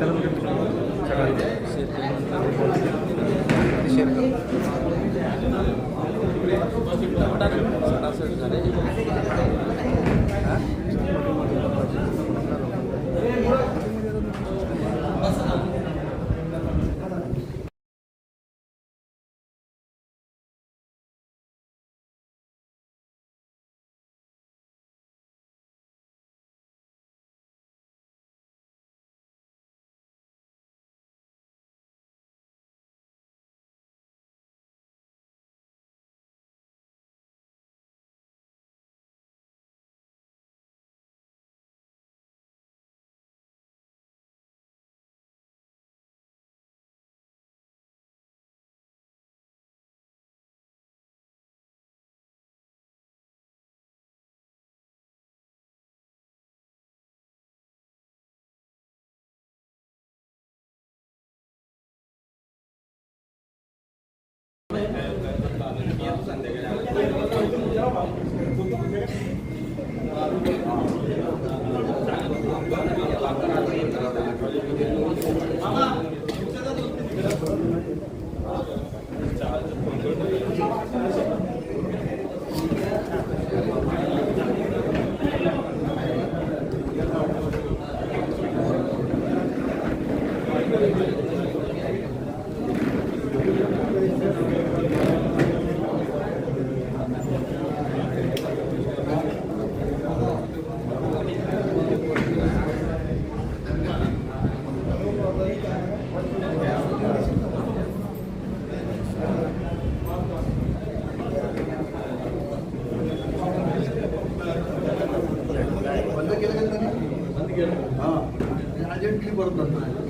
बंद Guardanai.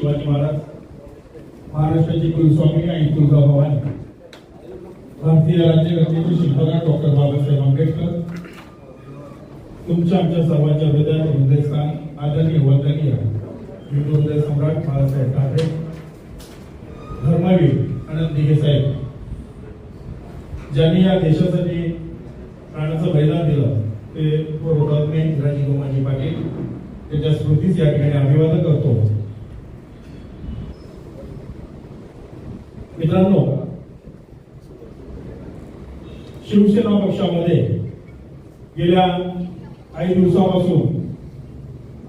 शिवाजी महाराज महाराष्ट्राचे कुलस्वामी आणि तुळजाभवानी. भारतीय राज्यघटनेचे शिल्पकार डॉक्टर बाबासाहेब आंबेडकर. तुमच्या आमच्या सर्वांच्या हृदयात हृदयस्थान आदरणीय वंदनीय हिंदू हृदय सम्राट बाळासाहेब ठाकरे धर्मवीर आनंद दिघे साहेब ज्यांनी या देशासाठी प्राणाचं बलिदान दिलं ते पूर्व राजी गोमाजी पाटील त्यांच्या स्मृतीच या ठिकाणी अभिवादन करतो. मित्रांनो शिवसेना पक्षामध्ये गेल्या काही दिवसापासून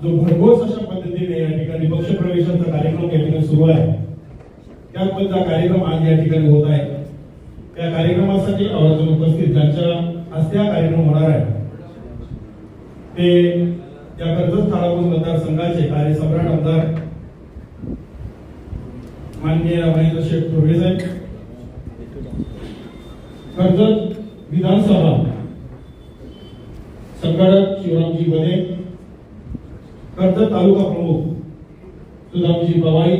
जो भरघोस अशा पद्धतीने या ठिकाणी पक्ष प्रवेशाचा कार्यक्रम या ठिकाणी सुरू आहे त्याबद्दलचा कार्यक्रम आज या ठिकाणी होत आहे. त्या कार्यक्रमासाठी आवर्जून उपस्थित ज्यांच्या हस्ते हा कार्यक्रम होणार आहे ते त्या कर्जत काळापूर मतदारसंघाचे कार्यसम्राट आमदार माननीय महेंद्र शेठ थोरवे साहेब कर्जत विधानसभा. संघटक शिवरामजी बने. कर्जत तालुका प्रमुख सुदामजी पवाई.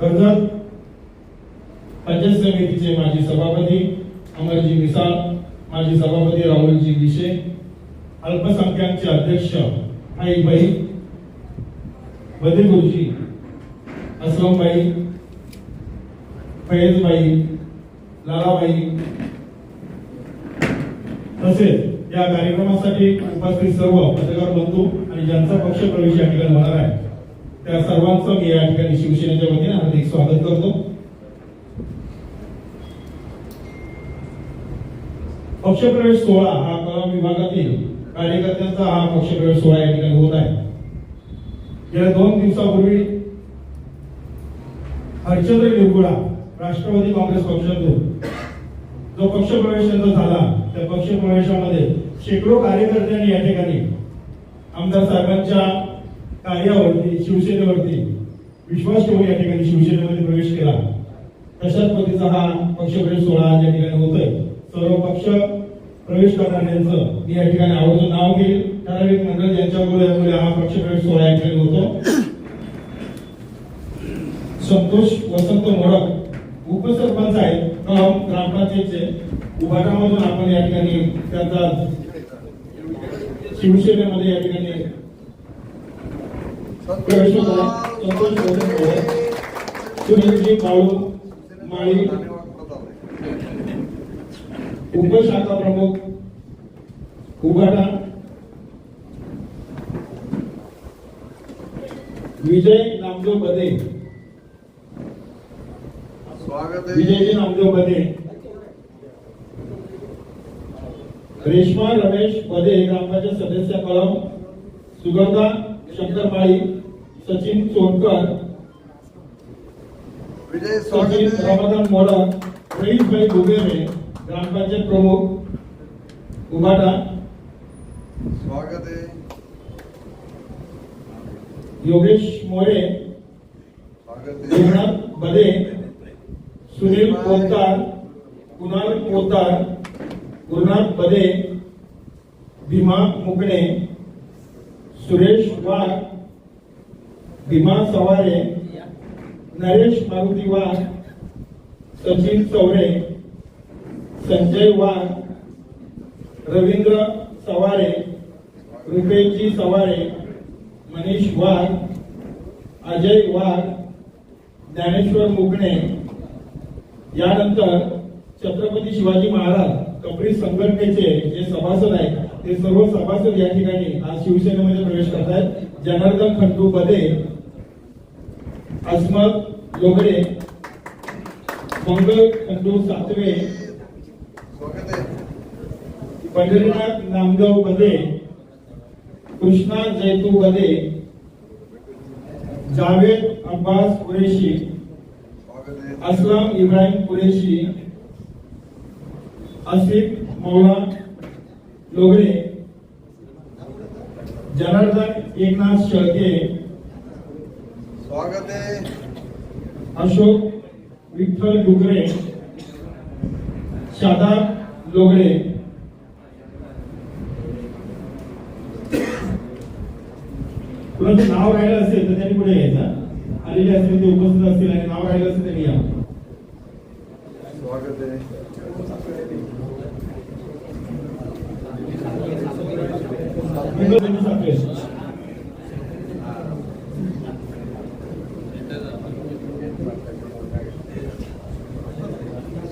कर्जत पंचायत समितीचे माजी सभापती अमरजी मिसाळ माजी सभापती राहुलजी विशे अल्पसंख्याकचे अध्यक्ष आईबाई बदे गुरुजी असलमबाई फैजबाई लालाबाई. तसेच या कार्यक्रमासाठी उपस्थित सर्व पत्रकार बंधू आणि ज्यांचा पक्ष प्रवेश या ठिकाणी होणार आहे त्या सर्वांचं मी या ठिकाणी शिवसेनेच्या वतीने हार्दिक स्वागत करतो. पक्षप्रवेश सोहळा हा कळम विभागातील कार्यकर्त्यांचा हा पक्षप्रवेश सोहळा या ठिकाणी होत आहे. गेल्या दोन दिवसापूर्वी हरिश्चंद्र निरगुडा राष्ट्रवादी काँग्रेस पक्षातून जो पक्षप्रवेश त्यांचा झाला त्या पक्षप्रवेशामध्ये शेकडो कार्यकर्त्यांनी या ठिकाणी आमदार साहेबांच्या कार्यावरती शिवसेनेवरती विश्वास ठेवून या ठिकाणी शिवसेनेमध्ये प्रवेश केला. तशाच पद्धतीचा हा पक्षप्रवेश सोहळा या ठिकाणी होतोय. सर्व पक्ष प्रवेश करणाऱ्यांचं मी या ठिकाणी आवर्जून नाव घेईल. ठराविक मंडळ ज्यांच्यामुळे यामुळे हा पक्षप्रवेश सोहळा या ठिकाणी होतो. संतोष वसंत मोडक उपसरपंच आहेत. कळम ग्रामपंचायतचे. उभाटामधून आपण या ठिकाणी त्यांचा शिवसेनेमध्ये या ठिकाणी प्रवेश होत संतोष वसंत मोडक सुनीलजी बाळू माळी उपशाखा प्रमुख उभाटा. विजय नामदेव बदे. स्वागत विजयजी नामदेव बदे. रेश्मा रमेश बदे ग्रामपंचायत सदस्य कळम सुगंधा सचिन चोनकर विजय सचिन स्वागत आहे. रमादान मोडक. रईसभाई गुगेरे ग्रामपंचायत प्रमुख उभाटा। स्वागत आहे. योगेश मोरे। देवनाथ बदे। सुनील पोतदार। कुणाल पोतदार। गुरुनाथ बदे। भीमा मुकणे। सुरेश वाघ। भीमा सवारे। नरेश मारुती वाघ सचिन चौरे। संजय वाघ रवींद्र सवारे रुपेशजी सवारे मनीष वाघ अजय वाघ ज्ञानेश्वर मुकणे यानंतर छत्रपती शिवाजी महाराज कपडी संघटनेचे जे सभासद आहेत ते सर्व सभासद या ठिकाणी आज शिवसेनेमध्ये प्रवेश करत आहेत जनार्दन खंडू बदे अस्मत लोगडे मंगल खंडू सातवे पंढरीनाथ नामदेव बदे कृष्णा जयतू बदे जावेद अब्बास कुरेशी असलम इब्राहिम कुरेशी आसिफ मौला लोगडे जनार्दन एकनाथ शेळके स्वागत आहे. अशोक विठ्ठल डुगरे शादाब लोगडे. कोणाचं नाव राहिलं असेल तर त्यांनी पुढे यायचं आलेले असतील ते उपस्थित असतील आणि नाव राहिलं असेल त्यांनी या. स्वागत आहे.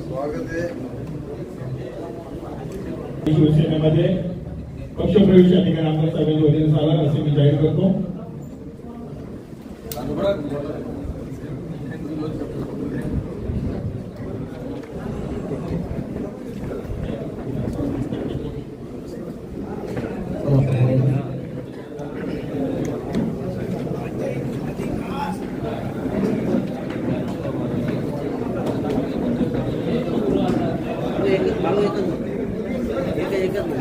स्वागत आहे. शिवसेनेमध्ये पक्षप्रवेश या ठिकाणी आमदार साहेबांच्या वतीने झाला असे मी जाहीर करतो एकच भाऊ एकच एक एकच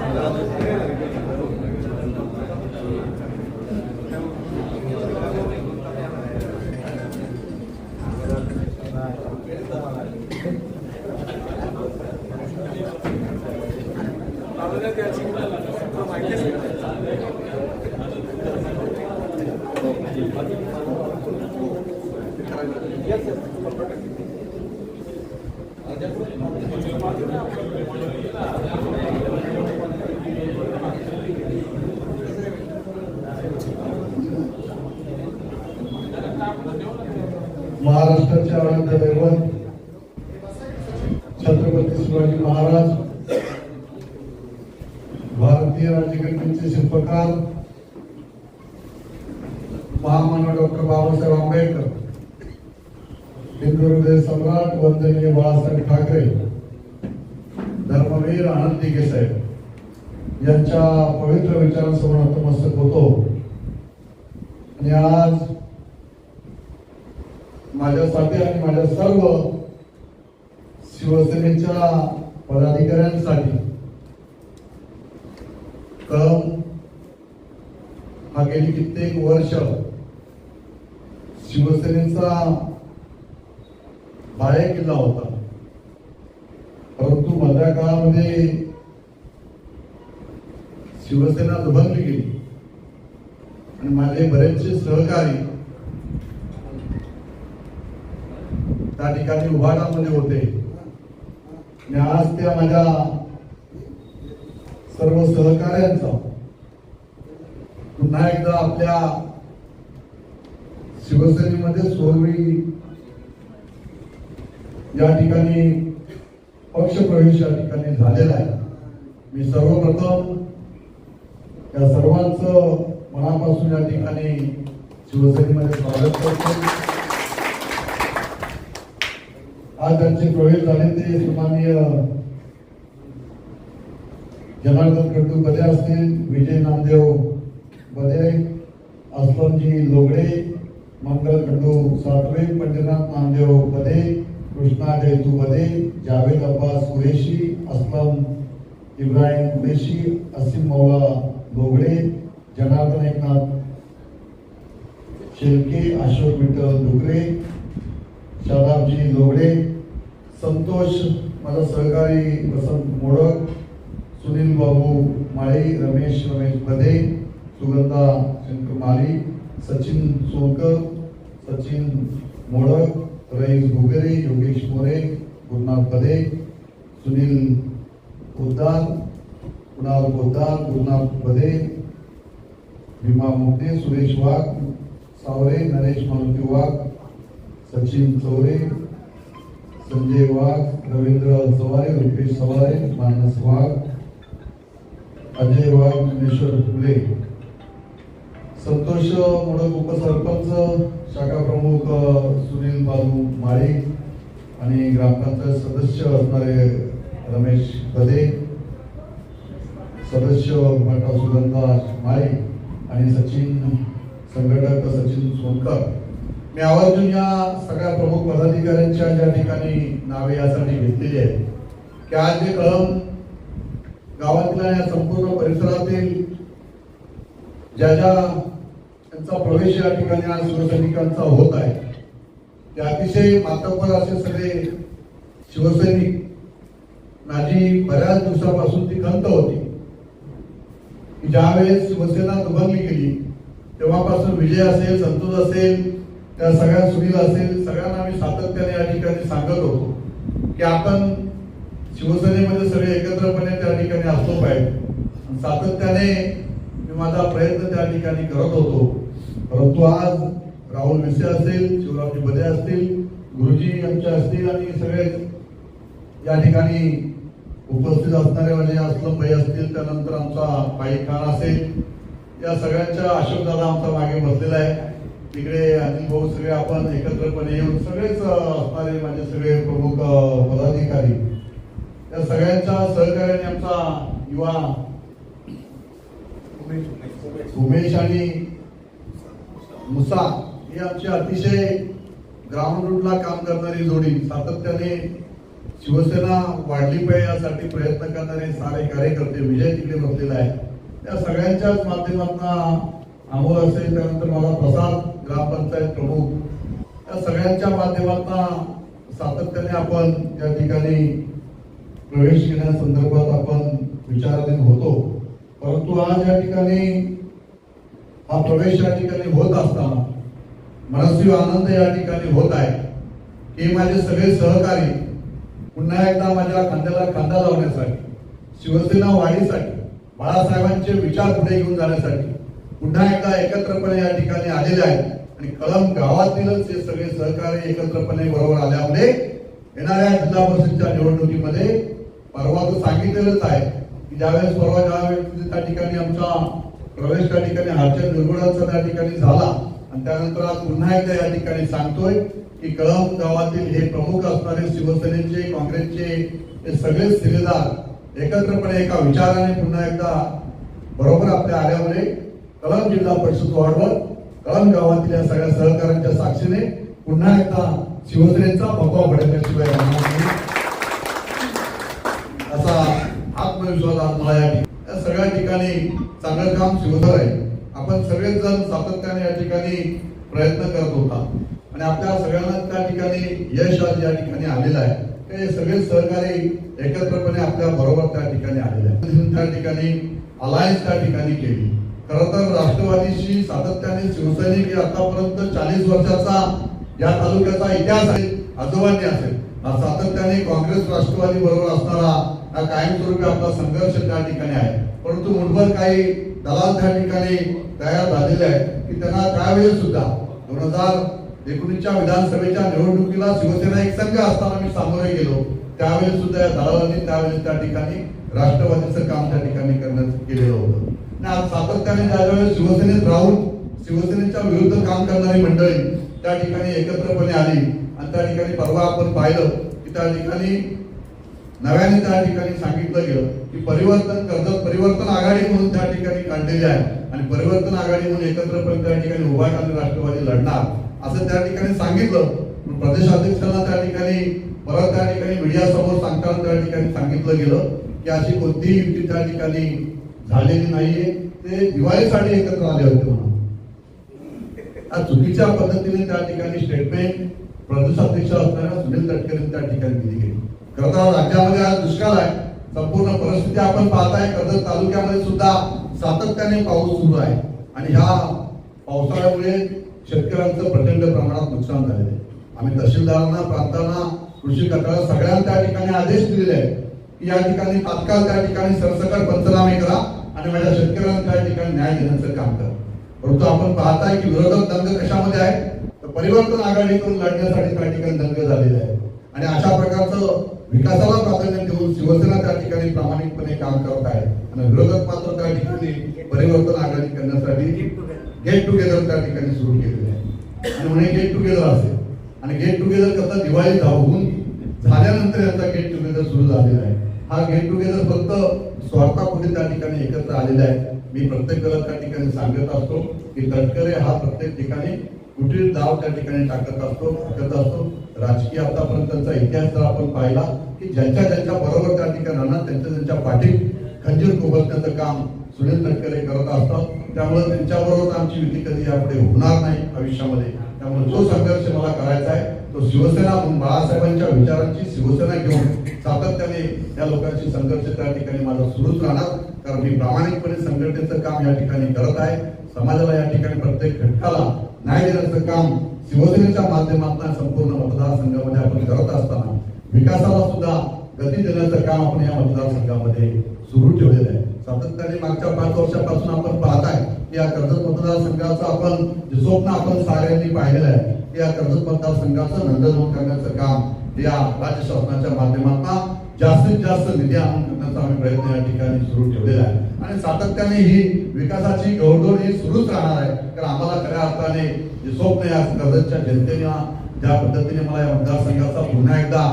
महाराष्ट्राचे आनंद दैवत छत्रपती शिवाजी महाराज भारतीय राज्यघटनेचे शिल्पकार महामानव डॉक्टर बाबासाहेब आंबेडकर हिंदू हृदय सम्राट वंदनीय बाळासाहेब ठाकरे धर्मवीर आनंद दिघे साहेब यांच्या पवित्र विचारांसमोर नतमस्तक होतो आणि आज माझ्यासाठी आणि माझ्या सर्व शिवसेनेच्या पदाधिकाऱ्यांसाठी कळम हा गेली कित्येक वर्ष शिवसेनेचा बाळे किल्ला होता. परंतु मधल्या काळामध्ये शिवसेना दुभंगली गेली. आणि माझे बरेचसे सहकारी त्या ठिकाणी उभाटामध्ये होते. आणि आज त्या माझ्या सर्व सहकार्यांचा पुन्हा एकदा आपल्या शिवसेनेमध्ये सोयी या ठिकाणी पक्षप्रवेश या ठिकाणी झालेला आहे. मी सर्वप्रथम या सर्वांचं मनापासून या ठिकाणी शिवसेनेमध्ये स्वागत करतो. आज त्यांचे प्रवेश झाले ते सन्माननीय जनार्दन खडू बदे असतील विजय नामदेव बदे असलमजी लोगडे मंगल खड्डू सातवे पंढरीनाथ नामदेव बदे कृष्णा जयतू मध्ये जावेद अब्बास कुरेशी असलम इब्राहिम कुरेशी असीम मौला लोगडे जनार्दन एकनाथ शेळके अशोक विठ्ठल डुकरे शादाबजी लोगडे संतोष माझा सहकारी वसंत मोडक सुनील बाबू माळी रमेश रमेश भदे सुगंधा शंकर माळी सचिन सोनकर सचिन मोडक रईस भुगरे योगेश मोरे गुरुनाथ पदे सुनील पोद्दार कुणाल पोद्दार गुरुनाथ पदे भीमा मुक्ते सुरेश वाघ सावरे नरेश मारुती वाघ सचिन चौरे संजय वाघ रवींद्र सवारे रुपेश सवारे मानस वाघ अजय वाघ ज्ञानेश्वर फुले। संतोष मोडक उपसरपंच शाखा प्रमुख सुनील बालू माळी आणि ग्रामपंचायत सदस्य असणारे रमेश कदे सदस्य भटा सुगंधा माळी आणि सचिन संघटक सचिन सोनकर. मी आवर्जून या सगळ्या प्रमुख पदाधिकाऱ्यांच्या ज्या ठिकाणी नावे यासाठी घेतलेली आहे की आज जे कळम गावातल्या या संपूर्ण परिसरातील ज्या ज्या त्यांचा प्रवेश या ठिकाणी आज शिवसैनिकांचा होत आहे. ते अतिशय मातब्बर असे सगळे शिवसैनिक. माझी बऱ्याच दिवसापासून ती खंत होती. की ज्यावेळेस शिवसेना दुभंगली गेली तेव्हापासून विजय असेल संतोष असेल त्या सगळ्या सुनील असेल सगळ्यांना मी सातत्याने या ठिकाणी सांगत होतो. की आपण शिवसेनेमध्ये सगळे एकत्रपणे त्या ठिकाणी असलो पाहिजे. सातत्याने मी माझा प्रयत्न त्या ठिकाणी करत होतो. परंतु आज राहुल विसे असेल शिवराजी बदे असतील गुरुजी आमच्या असतील आणि सगळे या ठिकाणी उपस्थित असणारे म्हणजे असलम भाई असतील त्यानंतर आमचा भाई खान असेल या सगळ्यांच्या अशोक दादा आमचा मागे बसलेला आहे. तिकडे अनिल भाऊ सगळे आपण एकत्रपणे येऊन सगळेच असणारे माझे सगळे प्रमुख पदाधिकारी या सगळ्यांच्या सहकार्याने आमचा युवा उमेश आणि मुसा ही आमची अतिशय ग्राउंड रूटला काम करणारी जोडी. सातत्याने शिवसेना वाढली पाहिजे यासाठी प्रयत्न करणारे सारे कार्यकर्ते विजय तिकडे बसलेला आहे त्या सगळ्यांच्याच माध्यमातून अमोल असेल त्यानंतर मला प्रसाद ग्रामपंचायत प्रमुख. या सगळ्यांच्या माध्यमातून सातत्याने आपण या ठिकाणी प्रवेश घेण्यासंदर्भात आपण विचाराधीन होतो. परंतु आज या ठिकाणी हा प्रवेश या ठिकाणी होत असताना मनस्वी आनंद या ठिकाणी होत आहे. की माझे सगळे सहकारी पुन्हा एकदा माझ्या खांद्याला खांदा लावण्यासाठी शिवसेना वाढीसाठी बाळासाहेबांचे विचार पुढे घेऊन जाण्यासाठी पुन्हा एकदा एकत्रपणे या ठिकाणी आलेले आहेत. आणि कळम गावातीलच हे सगळे सहकारी एकत्रपणे बरोबर आल्यामुळे येणाऱ्या जिल्हा परिषदच्या निवडणुकीमध्ये परवा तो सांगितलेलंच आहे की ज्यावेळेस परवा ज्यावेळेस त्या ठिकाणी आमचा प्रवेश त्या ठिकाणी हर्षद निर्गुणाचा त्या ठिकाणी झाला. आणि त्यानंतर आज पुन्हा एकदा या ठिकाणी सांगतोय की कळम गावातील हे प्रमुख असणारे शिवसेनेचे काँग्रेसचे हे सगळे सिलेदार एकत्रपणे एका विचाराने पुन्हा एकदा बरोबर आपल्या आल्यामुळे कळम जिल्हा परिषद वॉर्डवर कळम गावातील या सगळ्या सहकाऱ्यांच्या साक्षीने पुन्हा एकदा शिवसेनेचा भगवा भडकल्याशिवाय असा आत्मविश्वास आज मला या ठिकाणी- सगळ्या ठिकाणी चांगलं काम शिवधर आहे. आपण सगळेच जण सातत्याने या ठिकाणी प्रयत्न करत होता. आणि आपल्या सगळ्यांना त्या ठिकाणी यश आज या ठिकाणी आलेलं आहे. हे सगळे सहकारी एकत्रपणे आपल्या बरोबर त्या ठिकाणी आलेले आहेत. त्या ठिकाणी अलायन्स त्या ठिकाणी केली. खरं तर राष्ट्रवादीशी सातत्याने शिवसैनिक आतापर्यंत चाळीस वर्षाचा या तालुक्याचा इतिहास आहे आजोबांनी असेल. सातत्याने काँग्रेस राष्ट्रवादी बरोबर असणारा हा कायमस्वरूपी आपला संघर्ष त्या ठिकाणी आहे. परंतु मुठभर काही दलाल त्या ठिकाणी तयार झालेले आहेत की त्यांना त्यावेळेस सुद्धा दोन हजार एकोणीसच्या विधानसभेच्या निवडणुकीला शिवसेना एक संघ असताना मी सामोरे गेलो. त्यावेळेस सुद्धा या दलालांनी त्यावेळेस त्या ठिकाणी राष्ट्रवादीचं काम त्या ठिकाणी करण्यात केलेलं होतं. आणि आज सातत्याने ज्यावेळेस शिवसेनेत राहून शिवसेनेच्या विरुद्ध काम करणारी मंडळी त्या ठिकाणी एकत्रपणे आली आणि त्या ठिकाणी परवा आपण पाहिलं की त्या ठिकाणी नव्याने त्या ठिकाणी सांगितलं गेलं की परिवर्तन कर्जत परिवर्तन आघाडी म्हणून त्या ठिकाणी काढलेली आहे. आणि परिवर्तन आघाडी म्हणून एकत्रपणे त्या ठिकाणी उभा आणि राष्ट्रवादी लढणार. असं त्या ठिकाणी सांगितलं. पण प्रदेशाध्यक्षांना त्या ठिकाणी परत त्या ठिकाणी मीडिया समोर सांगताना त्या ठिकाणी सांगितलं गेलं की अशी कोणतीही युती त्या ठिकाणी झालेली नाहीये. ते दिवाळीसाठी एकत्र आले होते म्हणून. चुकीच्या पद्धतीने त्या ठिकाणी स्टेटमेंट प्रदेशाध्यक्ष असणाऱ्या सुनील तटकरे त्या ठिकाणी दिली गेली. खरं तर राज्यामध्ये आज दुष्काळ आहे. संपूर्ण परिस्थिती आपण पाहताय. कर्जत तालुक्यामध्ये सुद्धा सातत्याने पाऊस सुरू आहे. आणि ह्या पावसाळ्यामुळे शेतकऱ्यांचं प्रचंड प्रमाणात नुकसान झालेलं आहे. आम्ही तहसीलदारांना प्रांतांना कृषी खात्याला सगळ्यांना त्या ठिकाणी आदेश दिलेले आहेत की या ठिकाणी तात्काळ त्या ठिकाणी सरसकट पंचनामे करा आणि माझ्या शेतकऱ्यांना त्या ठिकाणी न्याय देण्याचं काम करा. परंतु आपण पाहताय की विरोधक दंग कशामध्ये आहे तर परिवर्तन आघाडीतून लढण्यासाठी त्या ठिकाणी दंग झालेले आहे आणि अशा प्रकारचं विकासाला प्राधान्य देऊन शिवसेना त्या ठिकाणी प्रामाणिकपणे काम करत आहे. आणि विरोधक मात्र त्या ठिकाणी परिवर्तन आघाडी करण्यासाठी गेट टुगेदर त्या ठिकाणी सुरू केलेले आहे. आणि म्हणे गेट टुगेदर असेल. आणि गेट टुगेदर कसं दिवाळी धावून झाल्यानंतर यांचा गेट टुगेदर सुरू झालेला आहे. हा गेट टुगेदर फक्त स्वार्थापुढे त्या ठिकाणी एकत्र आलेला आहे. मी प्रत्येक वेळेला त्या ठिकाणी सांगत असतो की तटकरे हा प्रत्येक ठिकाणी कुठील दाव त्या ठिकाणी टाकत असतो टाकत असतो. राजकीय आतापर्यंतचा इतिहास जर आपण पाहिला की ज्यांच्या ज्यांच्या बरोबर त्या ठिकाणी राहणार त्यांच्या त्यांच्या पाठीत खंजीर कोबलण्याचं काम सुनील तटकरे करत असतात. त्यामुळे त्यांच्याबरोबर आमची युती कधी यापुढे होणार नाही आयुष्यामध्ये. त्यामुळे जो संघर्ष मला करायचा आहे तो शिवसेना म्हणून बाळासाहेबांच्या विचारांची शिवसेना घेऊन सातत्याने या लोकांशी संघर्ष त्या ठिकाणी माझा सुरूच राहणार. कारण मी प्रामाणिकपणे संघटनेचं काम या ठिकाणी करत आहे. समाजाला या ठिकाणी प्रत्येक घटकाला न्याय देण्याचं काम शिवसेनेच्या माध्यमातून संपूर्ण मतदारसंघामध्ये आपण करत असताना विकासाला सुद्धा गती देण्याचं काम आपण या मतदारसंघामध्ये सुरू ठेवलेलं आहे. सातत्याने मागच्या पाच वर्षापासून आपण पाहताय की या कर्जत मतदारसंघाचं आपण जे स्वप्न आपण साऱ्यांनी पाहिलेलं आहे की या कर्जत मतदारसंघाचं नंदनवन करण्याचं काम या राज्य शासनाच्या माध्यमातून जास्तीत जास्त निधी आणून करण्याचा आम्ही प्रयत्न या ठिकाणी सुरू ठेवलेला आहे. आणि सातत्याने ही विकासाची घोडदौड ही सुरूच राहणार आहे. कारण आम्हाला खऱ्या अर्थाने जे स्वप्न या कर्जतच्या जनतेने ज्या पद्धतीने मला या मतदारसंघाचा पुन्हा एकदा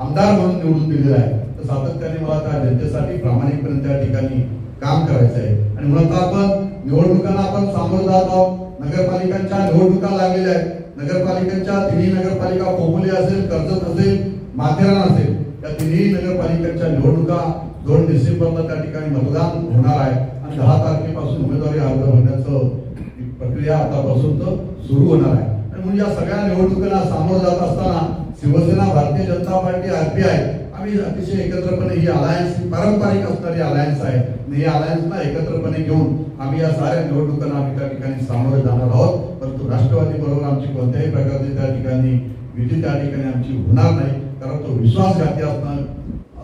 आमदार म्हणून निवडून दिलेला आहे तर सातत्याने मला त्या जनतेसाठी प्रामाणिकपणे त्या ठिकाणी काम करायचं आहे. आणि म्हणून तर आपण निवडणुकांना आपण सामोरं जात आहोत. नगरपालिकांच्या निवडणुका लागलेल्या आहेत. नगरपालिकांच्या तिन्ही नगरपालिका खोपोली असेल कर्जत असेल माथेरान असेल. या तिन्ही नगरपालिकांच्या निवडणुका दोन डिसेंबरला त्या ठिकाणी मतदान होणार आहे. आणि दहा तारखेपासून उमेदवारी अर्ज भरण्याचं प्रक्रिया आतापासून तर सुरू होणार आहे. आणि म्हणून या सगळ्या निवडणुकांना सामोरं जात असताना शिवसेना भारतीय जनता पार्टी आरपीआय आम्ही अतिशय एकत्रपणे ही अलायन्स पारंपरिक असणारी अलायन्स आहे. आणि या अलायन्सला एकत्रपणे घेऊन आम्ही या साऱ्या निवडणुकांना आम्ही त्या ठिकाणी सामोरे जाणार आहोत. परंतु राष्ट्रवादी बरोबर आमची कोणत्याही प्रकारची त्या ठिकाणी विधी त्या ठिकाणी आमची होणार नाही. कारण तो विश्वासघाती असणार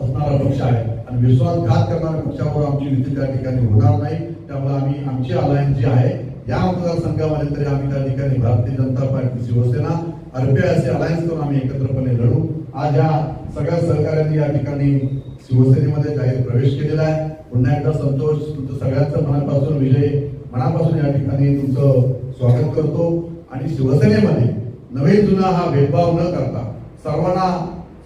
असणारा पक्ष आहे. आणि विश्वासघात करणाऱ्या पक्षावर आमची युती त्या ठिकाणी होणार नाही. त्यामुळे आम्ही आमची अलायन्स जी आहे या मतदारसंघामध्ये तरी आम्ही त्या ठिकाणी भारतीय जनता पार्टी शिवसेना आरपीआय असे अलायन्स करून आम्ही एकत्रपणे लढू. आज या सगळ्या सहकार्यांनी या ठिकाणी शिवसेनेमध्ये जाहीर प्रवेश केलेला आहे. पुन्हा एकदा संतोष तुमचं सगळ्यांचं मनापासून विजय मनापासून या ठिकाणी तुमचं स्वागत करतो. आणि शिवसेनेमध्ये नवे जुना हा भेदभाव न करता सर्वांना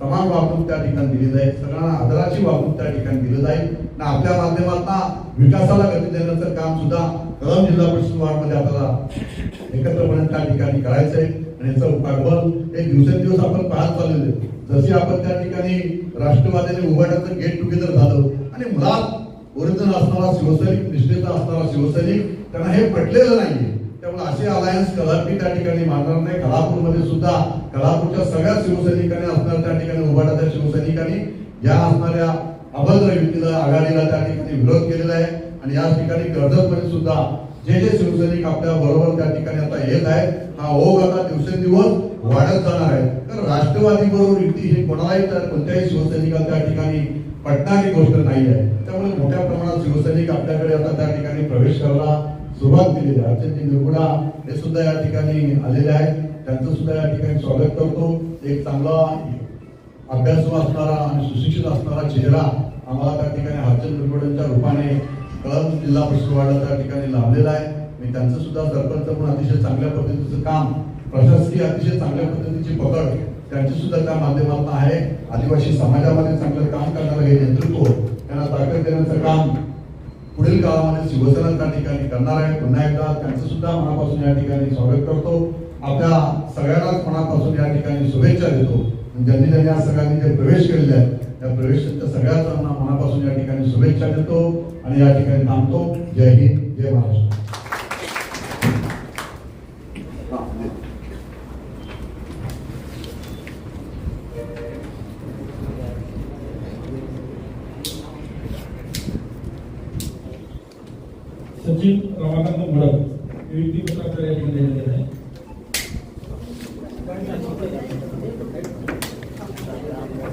समान वागणूक त्या ठिकाणी दिली जाईल सगळ्यांना आदराची वागणूक त्या ठिकाणी दिली जाईल. आणि आपल्या माध्यमातून विकासाला गती देण्याचं काम सुद्धा कळम जिल्हा परिषद वार्डमध्ये आपल्याला एकत्रपणे त्या ठिकाणी करायचंय. आणि याचं पाठबळ हे दिवसेंदिवस आपण पाहत चाललेले जशी आपण त्या ठिकाणी राष्ट्रवादीने उभारण्याचं गेट टुगेदर झालं आणि मुळात ओरिजिनल असणारा शिवसैनिक निष्ठेचा असणारा शिवसैनिक त्यांना हे पटलेलं नाहीये. त्यामुळे असे अलायन्स कदापि त्या ठिकाणी मारणार नाही. कलापूरमध्ये सुद्धा कलापूरच्या सगळ्या शिवसैनिकांनी असणार त्या ठिकाणी उभाटाच्या शिवसैनिकांनी. या असणाऱ्या अभद्र युतीला आघाडीला त्या ठिकाणी विरोध केलेला आहे. आणि या ठिकाणी कर्जतमध्ये सुद्धा जे जे शिवसैनिक आपल्या बरोबर त्या ठिकाणी आता येत आहेत हा ओघ आता दिवसेंदिवस वाढत जाणार आहे. तर राष्ट्रवादी बरोबर युती हे कोणालाही तर कोणत्याही शिवसैनिकाला त्या ठिकाणी पटणारी गोष्ट नाही आहे. त्यामुळे मोठ्या प्रमाणात शिवसैनिक आपल्याकडे आता त्या ठिकाणी प्रवेश करायला सुरुवात केलेली आहे. अर्चनजी निरगुडा हे सुद्धा या ठिकाणी आलेले आहेत. त्यांचं सुद्धा या ठिकाणी स्वागत करतो. एक चांगला अभ्यासू असणारा आणि सुशिक्षित असणारा चेहरा आम्हाला त्या ठिकाणी हरचंद निरगुड्यांच्या रूपाने कळम जिल्हा परिषद त्या ठिकाणी लाभलेला आहे. मी त्यांचं सुद्धा सरपंच म्हणून अतिशय चांगल्या पद्धतीचं काम प्रशासकीय अतिशय चांगल्या पद्धतीची पकड त्यांची सुद्धा त्या माध्यमातून आहे. आदिवासी समाजामध्ये चांगलं काम करणारं हे नेतृत्व त्यांना ताकद देण्याचं काम पुढील काळामध्ये शिवसेना त्या ठिकाणी करणार आहे. पुन्हा एकदा त्यांचं सुद्धा मनापासून या ठिकाणी स्वागत करतो. आपल्या सगळ्यांनाच मनापासून या ठिकाणी शुभेच्छा देतो. ज्यांनी ज्यांनी आज सगळ्यांनी जे प्रवेश केलेले आहेत त्या प्रवेशाच्या सगळ्याच मनापासून या ठिकाणी शुभेच्छा देतो आणि या ठिकाणी थांबतो. जय हिंद जय महाराष्ट्र हा, दे. सचिन रमाकांत मोडक युती पत्राचं या ठिकाणी देण्यात येत आहे.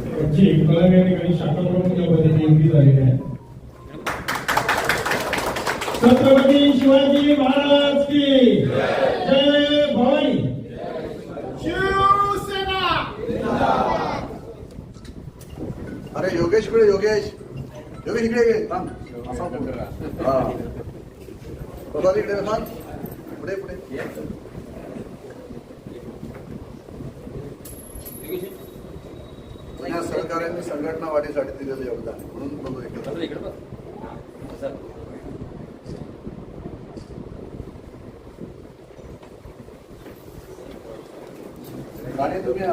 त्यांची कलम या ठिकाणी शाखा प्रमुख या पद्धतीने नियुक्ती झालेली आहे. छत्रपती शिवाजी महाराज की जय भवानी. अरे योगेश इकडे योगेश. योगेश इकडे असा बोल. हा प्रभात इकडे ये, थांब पुढे पुढे या सहकार्यांनी संघटना वाढीसाठी दिलेलं योगदान म्हणून बोलू एकत्र गाडी तुम्ही